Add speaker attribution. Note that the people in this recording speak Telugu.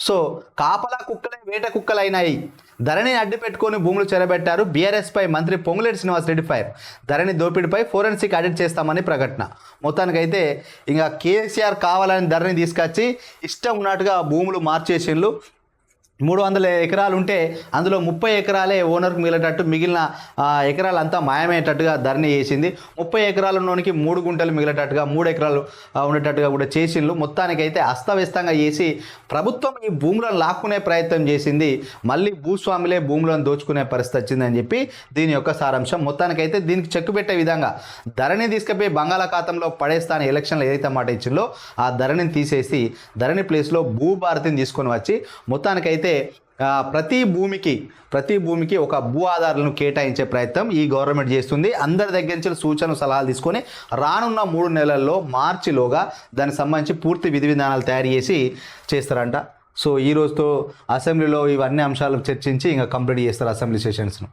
Speaker 1: సో కాపలా కుక్కలే వేట కుక్కలైనాయి. ధరణి అడ్డు పెట్టుకొని భూములు చెరబెట్టారు. బీఆర్ఎస్పై మంత్రి పొంగులేటి శ్రీనివాసరెడ్డి ఫైర్. ధరణి దోపిడీపై ఫోరెన్సిక్ ఆడిట్ చేస్తామని ప్రకటన. మొత్తానికైతే ఇంకా కేసీఆర్ కావాలని ధరణి తీసుకొచ్చి ఇష్టం ఉన్నట్టుగా భూములు మార్చేసిండ్లు. మూడు వందల ఎకరాలు ఉంటే అందులో ముప్పై ఎకరాలే ఓనర్కి మిగిలేటట్టు మిగిలిన ఎకరాలంతా మాయమయ్యేటట్టుగా ధరణి చేసింది. ముప్పై ఎకరాలలోనికి మూడు గుంటలు మిగిలేటట్టుగా మూడు ఎకరాలు ఉండేటట్టుగా కూడా చేసిండ్లు మొత్తానికైతే అస్తవ్యస్తంగా చేసి ప్రభుత్వం ఈ భూములను లాక్కునే ప్రయత్నం చేసింది. మళ్ళీ భూస్వాములే భూములను దోచుకునే పరిస్థితి వచ్చిందని చెప్పి దీని యొక్క సారాంశం. మొత్తానికైతే దీనికి చెక్కు పెట్టే విధంగా ధరణి తీసుకుపోయి బంగాళాఖాతంలో పడేస్తాను ఎలక్షన్లు ఏదైతే మాట ఇచ్చిందో ఆ ధరణిని తీసేసి ధరణి ప్లేస్లో భూభారతిని తీసుకొని వచ్చి మొత్తానికైతే ఆ, ప్రతి భూమికి ప్రతి భూమికి ఒక భూ ఆధారాలను కేటాయించే ప్రయత్నం ఈ గవర్నమెంట్ చేస్తుంది. అందరి దగ్గర నుంచి సూచనలు సలహాలు తీసుకొని రానున్న మూడు నెలల్లో మార్చిలోగా దానికి సంబంధించి పూర్తి విధి విధానాలు తయారు చేసి చేస్తారంట. సో ఈ రోజుతో అసెంబ్లీలో ఇవన్నీ అంశాలు చర్చించి ఇంకా కంప్లీట్ చేస్తారు అసెంబ్లీ సెషన్స్ను.